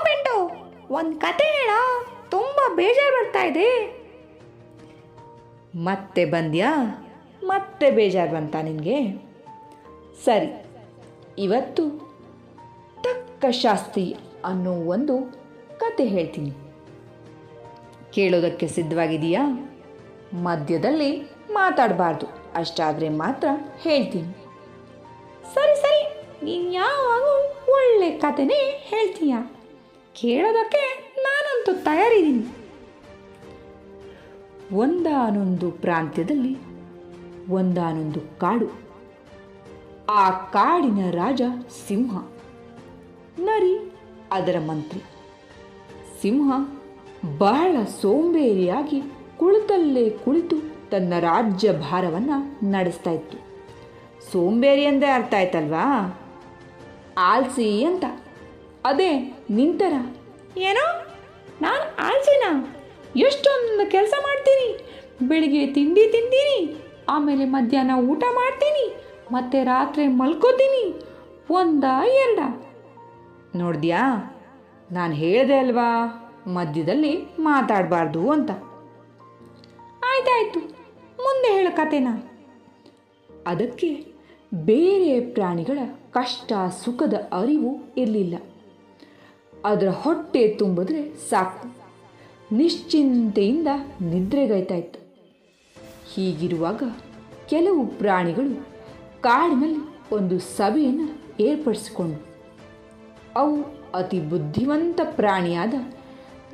ಪಿಂಟು, ಒಂದು ಕತೆ ಹೇಳ. ತುಂಬ ಬೇಜಾರು ಬರ್ತಾ ಇದೆ. ಮತ್ತೆ ಬಂದ್ಯಾ? ಮತ್ತೆ ಬೇಜಾರು ಬಂತ ನಿನಗೆ? ಸರಿ, ಇವತ್ತು ತಕ್ಕ ಶಾಸ್ತಿ ಅನ್ನೋ ಒಂದು ಕತೆ ಹೇಳ್ತೀನಿ. ಕೇಳೋದಕ್ಕೆ ಸಿದ್ಧವಾಗಿದೆಯಾ ಮಧ್ಯದಲ್ಲಿ ಮಾತಾಡಬಾರ್ದು, ಅಷ್ಟಾದರೆ ಮಾತ್ರ ಹೇಳ್ತೀನಿ. ಸರಿ ಸರಿ, ನೀನು ಯಾವಾಗ ಒಳ್ಳೆ ಕತೆನೇ ಹೇಳ್ತೀಯ? ಕೇಳೋದಕ್ಕೆ ನಾನಂತೂ ತಯಾರಿದ್ದೀನಿ. ಒಂದಾನೊಂದು ಪ್ರಾಂತ್ಯದಲ್ಲಿ ಒಂದಾನೊಂದು ಕಾಡು. ಆ ಕಾಡಿನ ರಾಜ ಸಿಂಹ, ನರಿ ಅದರ ಮಂತ್ರಿ. ಸಿಂಹ ಬಹಳ ಸೋಂಬೇರಿಯಾಗಿ ಕುಳಿತಲ್ಲೇ ಕುಳಿತು ತನ್ನ ರಾಜ್ಯ ಭಾರವನ್ನು ನಡೆಸ್ತಾ ಇತ್ತು. ಸೋಂಬೇರಿ ಎಂದೇ ಅರ್ಥ ಆಯ್ತಲ್ವಾ? ಆಲ್ಸಿ ಅಂತ ಅದೇ ನಿಂತರ ಏನೋ? ನಾನು ಆಲ್ಸಿನ ಎಷ್ಟೊಂದು ಕೆಲಸ ಮಾಡ್ತೀನಿ. ಬೆಳಿಗ್ಗೆ ತಿಂಡಿ ತಿಂತೀನಿ ಆಮೇಲೆ ಮಧ್ಯಾಹ್ನ ಊಟ ಮಾಡ್ತೀನಿ ಮತ್ತೆ ರಾತ್ರಿ ಮಲ್ಕೋತೀನಿ. ಒಂದ ಎರಡ. ನೋಡಿದ್ಯಾ? ನಾನು ಹೇಳಿದೆ ಅಲ್ವಾ ಮಧ್ಯದಲ್ಲಿ ಮಾತಾಡಬಾರ್ದು ಅಂತ. ಆಯ್ತಾಯ್ತು. ಮುಂದೆ ಹೇಳೋ ಕತೆನ ಅದಕ್ಕೆ ಬೇರೆ ಪ್ರಾಣಿಗಳ ಕಷ್ಟ ಸುಖದ ಅರಿವು ಇರಲಿಲ್ಲ. ಅದರ ಹೊಟ್ಟೆ ತುಂಬಿದ್ರೆ ಸಾಕು. ನಿಶ್ಚಿಂತೆಯಿಂದ ನಿದ್ರೆಗೈತಾ ಇತ್ತು ಹೀಗಿರುವಾಗ ಕೆಲವು ಪ್ರಾಣಿಗಳು ಕಾಡಿನಲ್ಲಿ ಒಂದು ಸಭೆಯನ್ನು ಏರ್ಪಡಿಸಿಕೊಂಡು ಅವು ಅತಿ ಬುದ್ಧಿವಂತ ಪ್ರಾಣಿಯಾದ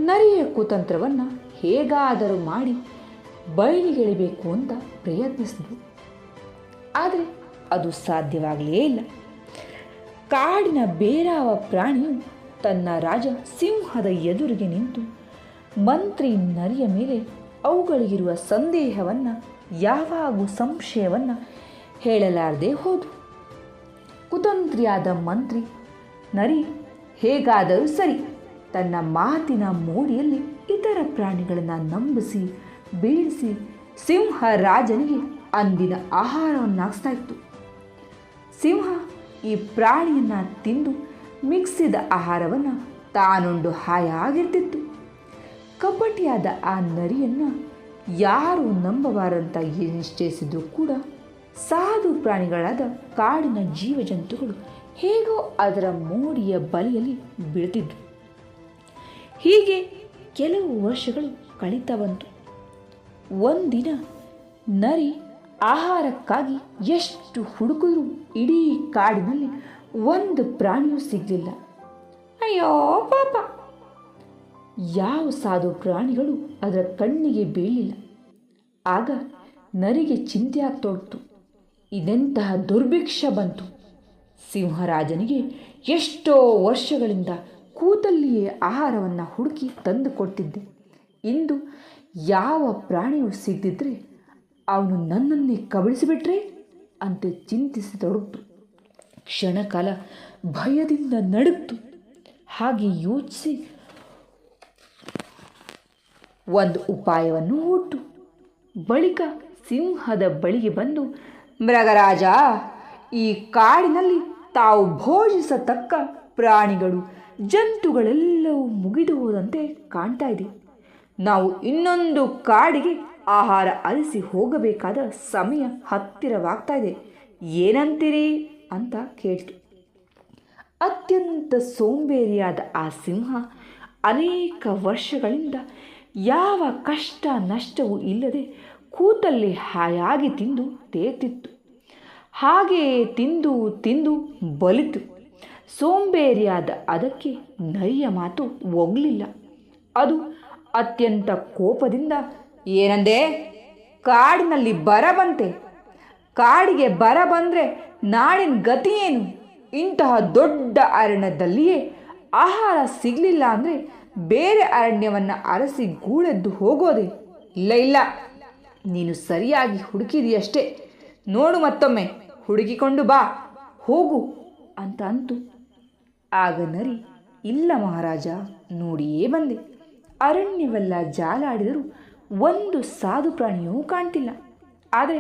ನರಿಯ ಕುತಂತ್ರವನ್ನು ಹೇಗಾದರೂ ಮಾಡಿ ಬಯಲಿಗೆಳಿಬೇಕು ಅಂತ ಪ್ರಯತ್ನಿಸಿದ್ರು ಆದರೆ ಅದು ಸಾಧ್ಯವಾಗಲೇ ಇಲ್ಲ. ಕಾಡಿನ ಬೇರಾವ ಪ್ರಾಣಿಯು ತನ್ನ ರಾಜ ಸಿಂಹದ ಎದುರಿಗೆ ನಿಂತು ಮಂತ್ರಿ ನರಿಯ ಮೇಲೆ ಅವುಗಳಿಗಿರುವ ಸಂದೇಹವನ್ನು, ಯಾವಾಗೂ ಸಂಶಯವನ್ನು ಹೇಳಲಾರದೆ ಹೋದು. ಕುತಂತ್ರಿಯಾದ ಮಂತ್ರಿ, ನರಿ, ಹೇಗಾದರೂ ಸರಿ, ತನ್ನ ಮಾತಿನ ಮೋಡಿಯಲ್ಲಿ ಇತರ ಪ್ರಾಣಿಗಳನ್ನು ನಂಬಿಸಿ, ಬೀಳಿಸಿ ಸಿಂಹ ರಾಜನಿಗೆ ಅಂದಿನ ಆಹಾರವನ್ನಾಗಿಸ್ತಾ ಇತ್ತು. ಸಿಂಹ ಈ ಪ್ರಾಣಿಯನ್ನು ತಿಂದು ಮಿಕ್ಸಿದ ಆಹಾರವನ್ನು ತಾನುಂಡು ಹಾಯಾಗಿರ್ತಿತ್ತು. ಕಪಟಿಯಾದ ಆ ನರಿಯನ್ನು ಯಾರು ನಂಬಬಾರಂತ ನಿಶ್ಚಯಿಸಿದ್ರು ಕೂಡ ಸಾಧು ಪ್ರಾಣಿಗಳಾದ ಕಾಡಿನ ಜೀವಜಂತುಗಳು ಹೇಗೋ ಅದರ ಮೋಡಿಯ ಬಲಿಯಲ್ಲಿ ಬೀಳ್ತಿದ್ವು ಹೀಗೆ ಕೆಲವು ವರ್ಷಗಳು ಕಳೀತಾ ಬಂತು. ಒಂದಿನ ನರಿ ಆಹಾರಕ್ಕಾಗಿ ಎಷ್ಟು ಹುಡುಕಿದ್ರು ಇಡೀ ಕಾಡಿನಲ್ಲಿ ಒಂದು ಪ್ರಾಣಿಯೂ ಸಿಗಲಿಲ್ಲ. ಅಯ್ಯೋ, ಪಾಪ. ಯಾವ ಸಾಧು ಪ್ರಾಣಿಗಳು ಅದರ ಕಣ್ಣಿಗೆ ಬೀಳಲಿಲ್ಲ. ಆಗ ನರಿಗೆ ಚಿಂತೆ ಆಗ್ತೊಡ್ತು ಇದೆಂತಹ ದುರ್ಭಿಕ್ಷ ಬಂತು. ಸಿಂಹರಾಜನಿಗೆ ಎಷ್ಟೋ ವರ್ಷಗಳಿಂದ ಕೂತಲ್ಲಿಯೇ ಆಹಾರವನ್ನು ಹುಡುಕಿ ತಂದು ಕೊಟ್ಟಿದ್ದೆ. ಇಂದು ಯಾವ ಪ್ರಾಣಿಯೂ ಸಿಗ್ದಿದ್ರೆ ಅವನು ನನ್ನನ್ನೇ ಕಬಳಿಸಿಬಿಟ್ರೆ ಅಂತ ಚಿಂತಿಸತೊಡಗಿತು ಕ್ಷಣಕಾಲ ಭಯದಿಂದ ನಡುಕ್ತು ಹಾಗೆ ಯೋಚಿಸಿ ಒಂದು ಉಪಾಯವನ್ನು ಹುಟ್ಟು ಬಳಿಕ ಸಿಂಹದ ಬಳಿಗೆ ಬಂದು, ಮೃಗರಾಜ, ಈ ಕಾಡಿನಲ್ಲಿ ತಾವು ಭೋಜಿಸತಕ್ಕ ಪ್ರಾಣಿಗಳು, ಜಂತುಗಳೆಲ್ಲವೂ ಮುಗಿದು ಹೋದಂತೆ ಕಾಣ್ತಾ ಇದೆ. ನಾವು ಇನ್ನೊಂದು ಕಾಡಿಗೆ ಆಹಾರ ಅರಿಸಿ ಹೋಗಬೇಕಾದ ಸಮಯ ಹತ್ತಿರವಾಗ್ತಾ ಇದೆ. ಏನಂತೀರಿ? ಅಂತ ಕೇಳ್ತು. ಅತ್ಯಂತ ಸೋಂಬೇರಿಯಾದ ಆ ಸಿಂಹ ಅನೇಕ ವರ್ಷಗಳಿಂದ ಯಾವ ಕಷ್ಟ ನಷ್ಟವೂ ಇಲ್ಲದೆ ಕೂತಲ್ಲಿ ಹಾಯಾಗಿ ತಿಂದು ತೇತಿತ್ತು ಹಾಗೆಯೇ ತಿಂದು ತಿಂದು ಬಲಿತು. ಸೋಂಬೇರಿಯಾದ ಅದಕ್ಕೆ ನರಿಯ ಮಾತು ಒಗ್ಲಿಲ್ಲ. ಅದು ಅತ್ಯಂತ ಕೋಪದಿಂದ, ಏನಂದೆ? ಕಾಡಿನಲ್ಲಿ ಬರ ಬಂತೆ ಕಾಡಿಗೆ ಬರ ಬಂದರೆ ನಾಡಿನ ಗತಿ ಏನು? ಇಂತಹ ದೊಡ್ಡ ಅರಣ್ಯದಲ್ಲಿಯೇ ಆಹಾರ ಸಿಗಲಿಲ್ಲ ಅಂದರೆ ಬೇರೆ ಅರಣ್ಯವನ್ನು ಅರಸಿ ಗೂಳೆದ್ದು ಹೋಗೋದೆ ಇಲ್ಲ ಇಲ್ಲ. ನೀನು ಸರಿಯಾಗಿ ಹುಡುಕಿದೆಯಷ್ಟೇ. ನೋಡು ಮತ್ತೊಮ್ಮೆ, ಹುಡುಕಿಕೊಂಡು ಬಾ. ಹೋಗು ಅಂತ ಅಂತು. ಆಗ ನರಿ, ಇಲ್ಲ ಮಹಾರಾಜ, ನೋಡಿಯೇ ಬಂದೆ. ಅರಣ್ಯವೆಲ್ಲ ಜಾಲಾಡಿದರೂ ಒಂದು ಸಾಧು ಪ್ರಾಣಿಯೂ ಕಾಣ್ತಿಲ್ಲ. ಆದರೆ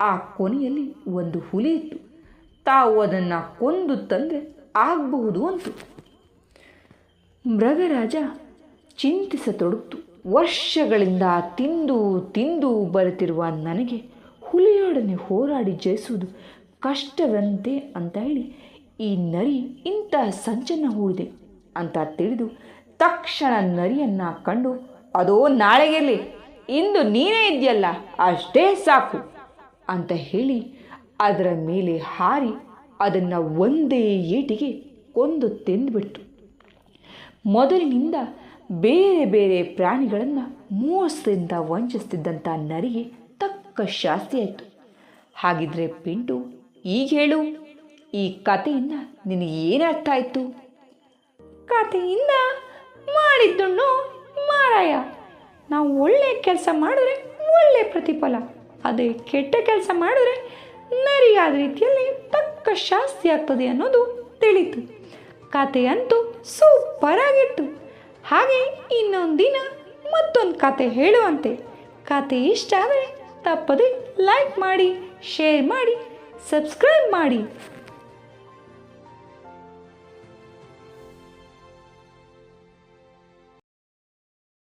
ಆ ಕೊನೆಯಲ್ಲಿ ಒಂದು ಹುಲಿ ಇತ್ತು. ತಾವು ಅದನ್ನು ಕೊಂದು ತಂದರೆ ಆಗಬಹುದು ಅಂತು. ಮೃಗರಾಜ ಚಿಂತಿಸತೊಡಗ್ತು. ವರ್ಷಗಳಿಂದ ತಿಂದು ತಿಂದು ಬರುತ್ತಿರುವ ನನಗೆ ಹುಲಿಯೊಡನೆ ಹೋರಾಡಿ ಜಯಿಸುವುದು ಕಷ್ಟವಂತೆ ಅಂತ ಹೇಳಿ ಈ ನರಿ ಇಂತಹ ಸಂಚನ್ನು ಹೂಡಿದೆ ಅಂತ ತಿಳಿದು ತಕ್ಷಣ ನರಿಯನ್ನು ಕಂಡು, ಅದೋ ನಾಳೆಗೆಲ್ಲಿ ಇಂದು ನೀನೇ ಇದೆಯಲ್ಲ ಅಷ್ಟೇ ಸಾಕು. ಅಂತ ಹೇಳಿ ಅದರ ಮೇಲೆ ಹಾರಿ ಅದನ್ನು ಒಂದೇ ಏಟಿಗೆ ಕೊಂದು ತಿಂದುಬಿಟ್ಟು ಮೊದಲಿನಿಂದ ಬೇರೆ ಬೇರೆ ಪ್ರಾಣಿಗಳನ್ನು ಮೋಸದಿಂದ ವಂಚಿಸ್ತಿದ್ದಂಥ ನರಿಗೆ ತಕ್ಕ ಶಾಸ್ತಿ ಆಯಿತು. ಹಾಗಿದ್ರೆ ಪಿಂಟು, ಈಗ ಹೇಳು, ಈ ಕಥೆಯಿಂದ ನಿನಗೆ ಏನು ಅರ್ಥ ಆಯಿತು ಕಥೆಯಿಂದ ಮಾಡಿದ್ದುಣ್ಣು ಮಾರಾಯ. ನಾವು ಒಳ್ಳೆ ಕೆಲಸ ಮಾಡಿದ್ರೆ ಒಳ್ಳೆ ಪ್ರತಿಫಲ. ಅದೇ ಕೆಟ್ಟ ಕೆಲಸ ಮಾಡಿದ್ರೆ ನರಿಯಾದ ರೀತಿಯಲ್ಲಿ ತಕ್ಕ ಶಾಸ್ತಿ ಆಗ್ತದೆ ಅನ್ನೋದು ತಿಳಿತು. ಕಥೆಯಂತೂ ಸೂಪರ್ ಆಗಿತ್ತು. ಹಾಗೆ ಇನ್ನೊಂದು ದಿನ ಮತ್ತೊಂದು ಕತೆ ಹೇಳುವಂತೆ. ಕತೆ ಇಷ್ಟ ಆದರೆ ತಪ್ಪದೆ ಲೈಕ್ ಮಾಡಿ, ಶೇರ್ ಮಾಡಿ, ಸಬ್ಸ್ಕ್ರೈಬ್ ಮಾಡಿ.